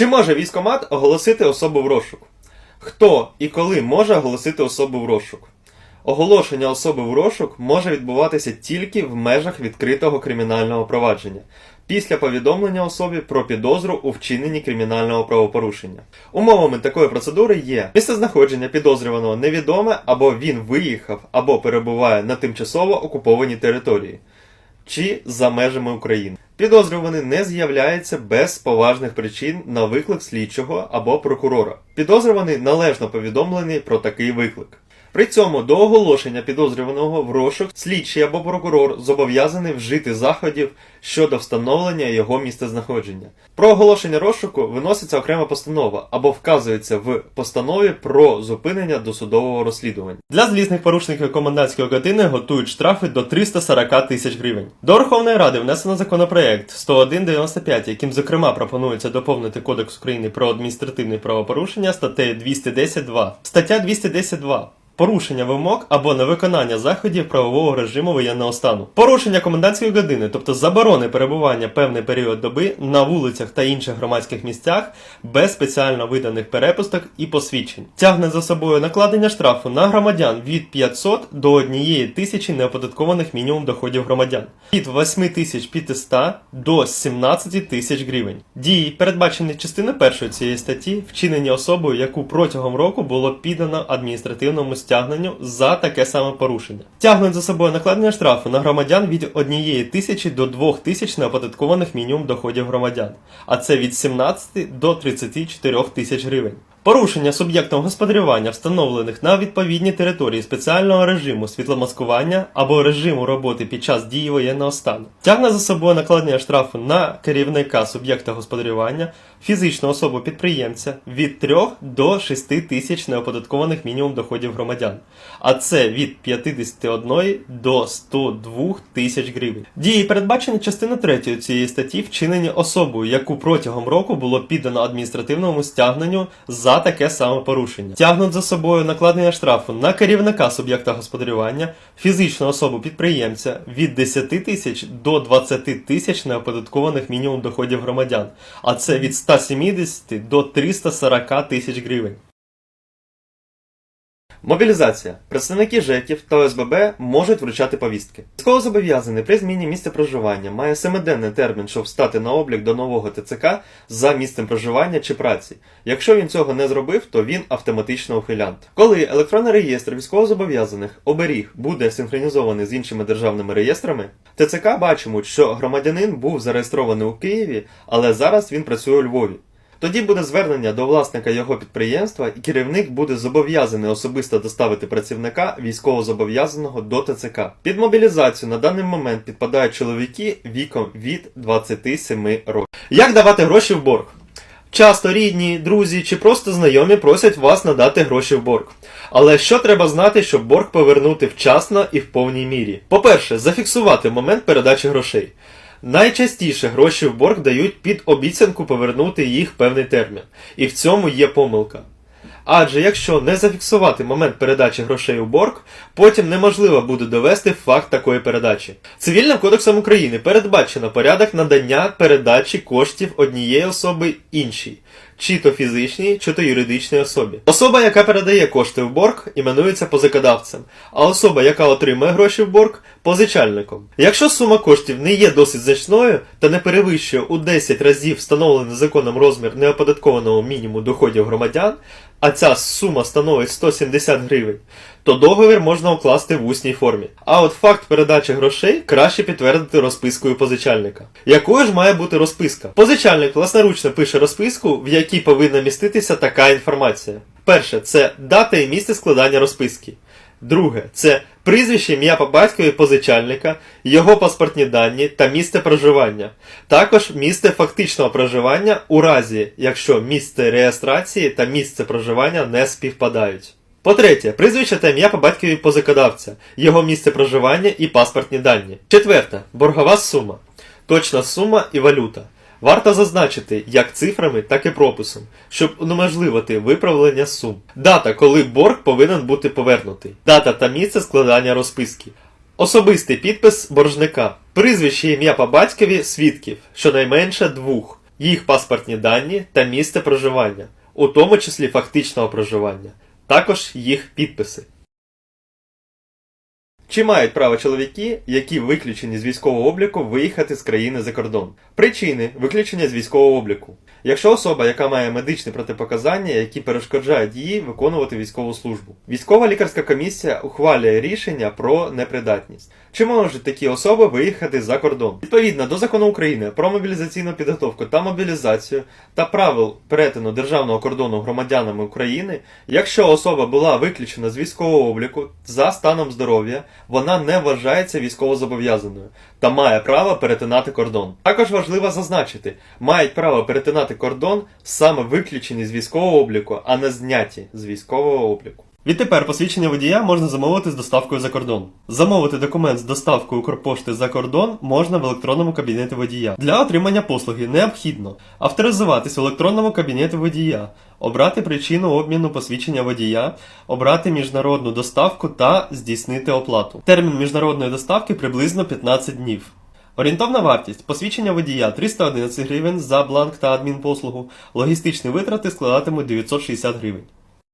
Чи може військомат оголосити особу в розшук? Хто і коли може оголосити особу в розшук? Оголошення особи в розшук може відбуватися тільки в межах відкритого кримінального провадження після повідомлення особі про підозру у вчиненні кримінального правопорушення. Умовами такої процедури є місцезнаходження підозрюваного невідоме або він виїхав або перебуває на тимчасово окупованій території чи за межами України. Підозрюваний не з'являється без поважних причин на виклик слідчого або прокурора. Підозрюваний належно повідомлений про такий виклик. При цьому до оголошення підозрюваного в розшук слідчий або прокурор зобов'язаний вжити заходів щодо встановлення його місцезнаходження. Про оголошення розшуку виноситься окрема постанова або вказується в постанові про зупинення досудового розслідування. Для злісних порушників комендантської години готують штрафи до 340 тисяч гривень. До Верховної Ради внесено законопроект 101.95, яким зокрема пропонується доповнити Кодекс України про адміністративні правопорушення статтею 210.2. Стаття 210.2 порушення вимог або невиконання заходів правового режиму воєнного стану, порушення комендантської години, тобто заборони перебування певний період доби на вулицях та інших громадських місцях без спеціально виданих перепусток і посвідчень, тягне за собою накладення штрафу на громадян від 500 до 1 тисячі неоподаткованих мінімум доходів громадян, від 8500 до 17 тисяч гривень. Дії, передбачені частиною першої цієї статті, вчинені особою, яку протягом року було піддано адміністративному стягненню за таке саме порушення. Тягнуть за собою накладення штрафу на громадян від 1 тисячі до 2 тисяч неоподаткованих мінімум доходів громадян, а це від 17 до 34 тисяч гривень. Порушення суб'єктом господарювання, встановлених на відповідній території спеціального режиму світломаскування або режиму роботи під час дії воєнного стану, тягне за собою накладення штрафу на керівника суб'єкта господарювання, фізичну особу підприємця від 3 до 6 тисяч неоподаткованих мінімум доходів громадян, а це від 51 до 102 тисяч гривень. Дії передбачені частиною 3 цієї статті вчинені особою, яку протягом року було піддано адміністративному стягненню за таке саме порушення. Тягнуть за собою накладення штрафу на керівника суб'єкта господарювання, фізичну особу підприємця від 10 тисяч до 20 тисяч неоподаткованих мінімум доходів громадян, а це від 170 до 340 тисяч гривень. Мобілізація. Представники ЖЕКів та ОСББ можуть вручати повістки. Військовозобов'язаний при зміні місця проживання має семиденний термін, щоб встати на облік до нового ТЦК за місцем проживання чи праці. Якщо він цього не зробив, то він автоматично ухилянт. Коли електронний реєстр військовозобов'язаних оберіг буде синхронізований з іншими державними реєстрами, ТЦК бачимуть, що громадянин був зареєстрований у Києві, але зараз він працює у Львові. Тоді буде звернення до власника його підприємства, і керівник буде зобов'язаний особисто доставити працівника військовозобов'язаного до ТЦК. Під мобілізацію на даний момент підпадають чоловіки віком від 27 років. Як давати гроші в борг? Часто рідні, друзі чи просто знайомі просять вас надати гроші в борг. Але що треба знати, щоб борг повернути вчасно і в повній мірі? По-перше, зафіксувати момент передачі грошей. Найчастіше гроші в борг дають під обіцянку повернути їх певний термін. І в цьому є помилка. Адже якщо не зафіксувати момент передачі грошей у борг, потім неможливо буде довести факт такої передачі. Цивільним кодексом України передбачено порядок надання передачі коштів однієї особи іншій, чи то фізичній, чи то юридичній особі. Особа, яка передає кошти в борг, іменується позикодавцем, а особа, яка отримує гроші в борг, позичальником. Якщо сума коштів не є досить значною та не перевищує у 10 разів встановлений законом розмір неоподаткованого мінімуму доходів громадян, а ця сума становить 170 гривень, то договір можна укласти в усній формі. А от факт передачі грошей краще підтвердити розпискою позичальника. Якою ж має бути розписка? Позичальник власноручно пише розписку, в якій повинна міститися така інформація. Перше це дата і місце складання розписки. Друге це прізвище ім'я по батькові позичальника, його паспортні дані та місце проживання. Також місце фактичного проживання у разі, якщо місце реєстрації та місце проживання не співпадають. По-третє, прізвище та ім'я по батькові позикодавця, його місце проживання і паспортні дані. Четверте, боргова сума, точна сума і валюта. Варто зазначити як цифрами, так і прописом, щоб унеможливити виправлення сум. Дата, коли борг повинен бути повернутий. Дата та місце складання розписки. Особистий підпис боржника. Прізвище ім'я по батькові свідків, щонайменше двох. їх паспортні дані та місце проживання, у тому числі фактичного проживання, також їх підписи. Чи мають право чоловіки, які виключені з військового обліку, виїхати з країни за кордон? Причини виключення з військового обліку. Якщо особа, яка має медичні протипоказання, які перешкоджають їй виконувати військову службу, військова лікарська комісія ухвалює рішення про непридатність. Чи можуть такі особи виїхати за кордон? Відповідно до закону України про мобілізаційну підготовку та мобілізацію та правил перетину державного кордону громадянами України, якщо особа була виключена з військового обліку за станом здоров'я, вона не вважається військовозобов'язаною та має право перетинати кордон. Також важливо зазначити, мають право перетинати кордон саме виключені з військового обліку, а не зняті з військового обліку. Відтепер посвідчення водія можна замовити з доставкою за кордон. Замовити документ з доставкою Укрпошти за кордон можна в електронному кабінеті водія. Для отримання послуги необхідно авторизуватись в електронному кабінеті водія, обрати причину обміну посвідчення водія, обрати міжнародну доставку та здійснити оплату. Термін міжнародної доставки приблизно 15 днів. Орієнтовна вартість посвідчення водія 311 гривень за бланк та адмінпослугу. Логістичні витрати складатимуть 960 гривень.